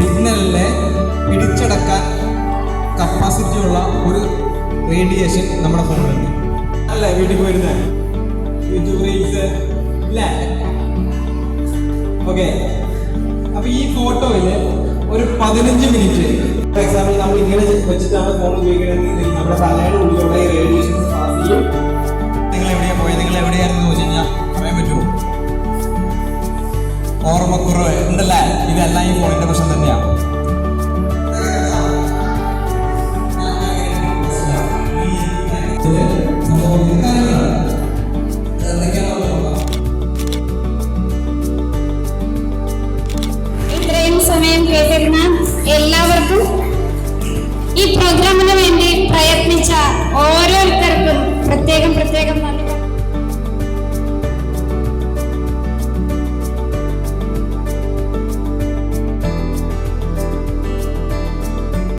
സിഗ്നലിനെ പിടിച്ചടക്കാൻ കപ്പാസിറ്റി ഉള്ള ഒരു റേഡിയേഷൻ നമ്മുടെ ഫോണിലുണ്ട്. അല്ല വീട്ടിൽ പോയിരുന്നത് യൂട്യൂബ് റീൽസ് ഇല്ല? ഓക്കെ. അപ്പൊ ഈ ഫോട്ടോയിൽ ഒരു പതിനഞ്ച് മിനിറ്റ്. ഫോർ എക്സാമ്പിൾ നമ്മൾ ഇങ്ങനെ വെച്ചിട്ടാണ് ഫോൺ ഉപയോഗിക്കണമെങ്കിൽ നമ്മുടെ തലയുടെ ഉള്ളിലുള്ള ഈ റേഡിയേഷൻ പാസ് ചെയ്യും നിങ്ങൾ എവിടെയാ പോയത് നിങ്ങൾ എവിടെയായിരുന്നു ചോദിച്ചു കഴിഞ്ഞാൽ പറയാൻ പറ്റുമോ? ഓർമ്മക്കുറവ് ഉണ്ടല്ലേ? ഇതെല്ലാം ഈ ഫോണിൽ പ്രശ്നം തന്നെയാണ് ഇത്രയും സമയം കേട്ടിരുന്ന എല്ലാവർക്കും ഈ പ്രോഗ്രാമിന്